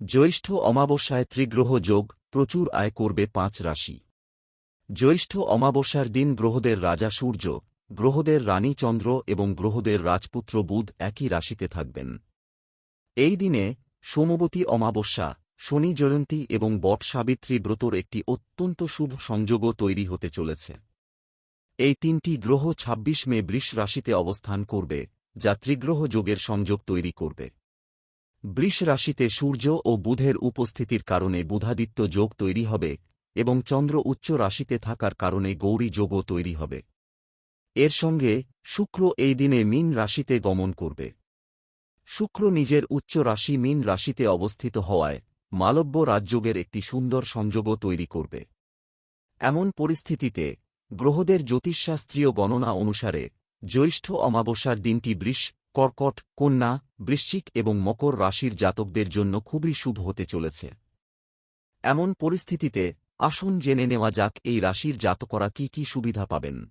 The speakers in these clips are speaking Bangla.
জ্যৈষ্ঠ অমাবস্যায় ত্রিগ্রহ যোগ, প্রচুর আয় করবে পাঁচ রাশি। জ্যৈষ্ঠ অমাবস্যার দিন গ্রহদের রাজা সূর্য, গ্রহদের রানী চন্দ্র এবং গ্রহদের রাজপুত্র বুধ একই রাশিতে থাকবেন। এই দিনে সোমবতী অমাবস্যা, শনি জয়ন্তী এবং বট সাবিত্রী ব্রতর একটি অত্যন্ত শুভ সংযোগও তৈরি হতে চলেছে। এই তিনটি গ্রহ ২৬ মে বৃষ রাশিতে অবস্থান করবে, যা ত্রিগ্রহ যোগের সংযোগ তৈরি করবে। বৃষ রাশিতে সূর্য ও বুধের উপস্থিতির কারণে বুধাদিত্য যোগ তৈরি হবে এবং চন্দ্র উচ্চ রাশিতে থাকার কারণে গৌরী যোগও তৈরি হবে। এর সঙ্গে শুক্র এই দিনে মীন রাশিতে গমন করবে। শুক্র নিজের উচ্চ রাশি মীন রাশিতে অবস্থিত হওয়ায় মালব্য রাজযোগের একটি সুন্দর সংযোগও তৈরি করবে। এমন পরিস্থিতিতে গ্রহদের জ্যোতিষশাস্ত্রীয় গণনা অনুসারে জ্যৈষ্ঠ অমাবস্যার দিনটি বৃষ কর্কট, কন্যা, বৃশ্চিক এবং মকর রাশির জাতকদের জন্য খুবই শুভ হতে চলেছে। এমন পরিস্থিতিতে আসুন জেনে নেওয়া যাক এই রাশির জাতকরা কি কি সুবিধা পাবেন।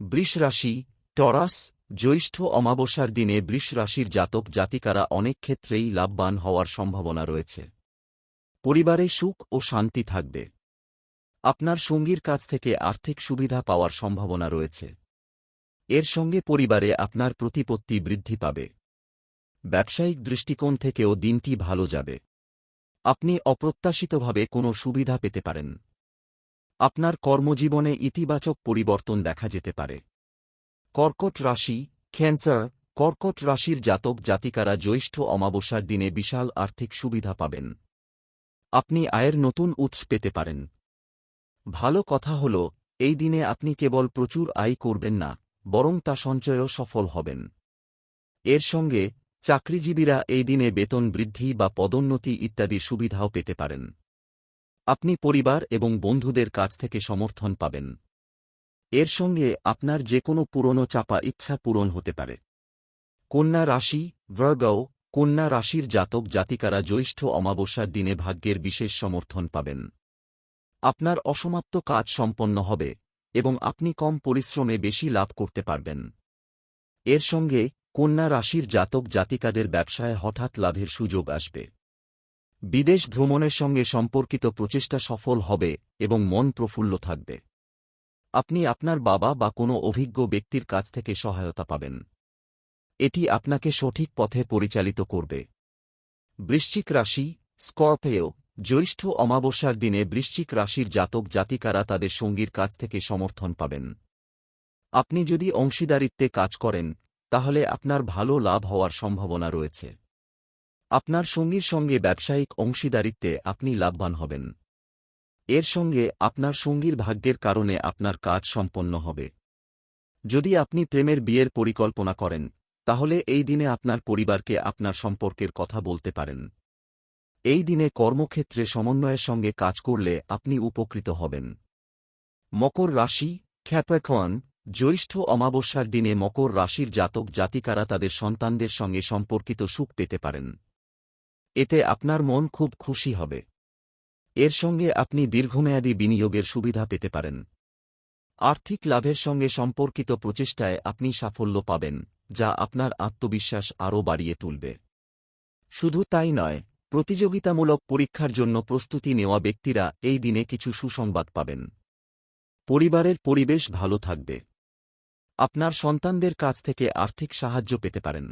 বৃষ রাশি, টরাস, জ্যৈষ্ঠ অমাবস্যার দিনে বৃষ রাশির জাতক জাতিকারা অনেক ক্ষেত্রেই লাভবান হওয়ার সম্ভাবনা রয়েছে। পরিবারে সুখ ও শান্তি থাকবে। আপনার সঙ্গীর কাছ থেকে আর্থিক সুবিধা পাওয়ার সম্ভাবনা রয়েছে। এর সঙ্গে পরিবারে আপনার প্রতিপত্তি বৃদ্ধি পাবে। ব্যবসায়িক দৃষ্টিকোণ থেকেও দিনটি ভালো যাবে। আপনি অপ্রত্যাশিতভাবে কোনো সুবিধা পেতে পারেন। আপনার কর্মজীবনে ইতিবাচক পরিবর্তন দেখা যেতে পারে। কর্কট রাশি, ক্যান্সার, কর্কট রাশির জাতক জাতিকারা জ্যৈষ্ঠ অমাবস্যার দিনে বিশাল আর্থিক সুবিধা পাবেন। আপনি আয়ের নতুন উৎস পেতে পারেন। ভালো কথা হল, এই দিনে আপনি কেবল প্রচুর আয় করবেন না। বরং তা সঞ্চয়ও সফল হবেন। এর সঙ্গে চাকরিজীবীরা এই দিনে বেতন বৃদ্ধি বা পদোন্নতি ইত্যাদি সুবিধাও পেতে পারেন। আপনি পরিবার এবং বন্ধুদের কাছ থেকে সমর্থন পাবেন। এর সঙ্গে আপনার যে কোনো পুরনো চাপা ইচ্ছা পূরণ হতে পারে। কন্যা রাশি, ভ্রগও কন্যা রাশির জাতক জাতিকারা জ্যৈষ্ঠ অমাবস্যার দিনে ভাগ্যের বিশেষ সমর্থন পাবেন। আপনার অসমাপ্ত কাজ সম্পন্ন হবে। এবং আপনি কম পরিশ্রমে বেশি লাভ করতে পারবেন। এর সঙ্গে, কন্যা রাশির জাতক জাতিকাদের ব্যবসায় হঠাৎ লাভের সুযোগ আসবে। বিদেশ ভ্রমণের সঙ্গে সম্পর্কিত প্রচেষ্টা সফল হবে এবং মন প্রফুল্ল থাকবে। আপনি আপনার বাবা বা কোনো অভিজ্ঞ ব্যক্তির কাছ থেকে সহায়তা পাবেন। এটি আপনাকে সঠিক পথে পরিচালিত করবে। বৃশ্চিক রাশি, স্কর্পিও জ্যৈষ্ঠ অমাবস্যার দিনে বৃশ্চিক রাশির জাতক জাতিকারা তাদের সঙ্গীর কাছ থেকে সমর্থন পাবেন। আপনি যদি অংশীদারিত্বে কাজ করেন, তাহলে আপনার ভালো লাভ হওয়ার সম্ভাবনা রয়েছে। আপনার সঙ্গীর সঙ্গে ব্যবসায়িক অংশীদারিত্বে আপনি লাভবান হবেন। এর সঙ্গে আপনার সঙ্গীর ভাগ্যের কারণে আপনার কাজ সম্পন্ন হবে। যদি আপনি প্রেমের বিয়ের পরিকল্পনা করেন, তাহলে এই দিনে আপনার পরিবারকে আপনার সম্পর্কের কথা বলতে পারেন। এই দিনে কর্মক্ষেত্রে সমন্বয়ের সঙ্গে কাজ করলে আপনি উপকৃত হবেন। মকর রাশি খ্যাপাখন জ্যৈষ্ঠ অমাবস্যার দিনে মকর রাশির জাতক জাতিকারা তাদের সন্তানদের সঙ্গে সম্পর্কিত সুখ পেতে পারেন। এতে আপনার মন খুব খুশি হবে। এর সঙ্গে আপনি দীর্ঘমেয়াদী বিনিয়োগের সুবিধা পেতে পারেন। আর্থিক লাভের সঙ্গে সম্পর্কিত প্রচেষ্টায় আপনি সাফল্য পাবেন, যা আপনার আত্মবিশ্বাস আরও বাড়িয়ে তুলবে। শুধু তাই নয় প্রতিযোগিতামূলক পরীক্ষার জন্য প্রস্তুতি নেওয়া ব্যক্তিরা এই দিনে কিছু সুসংবাদ পাবেন। পরিবারের পরিবেশ ভালো থাকবে। আপনার সন্তানদের কাছ থেকে আর্থিক সাহায্য পেতে পারেন।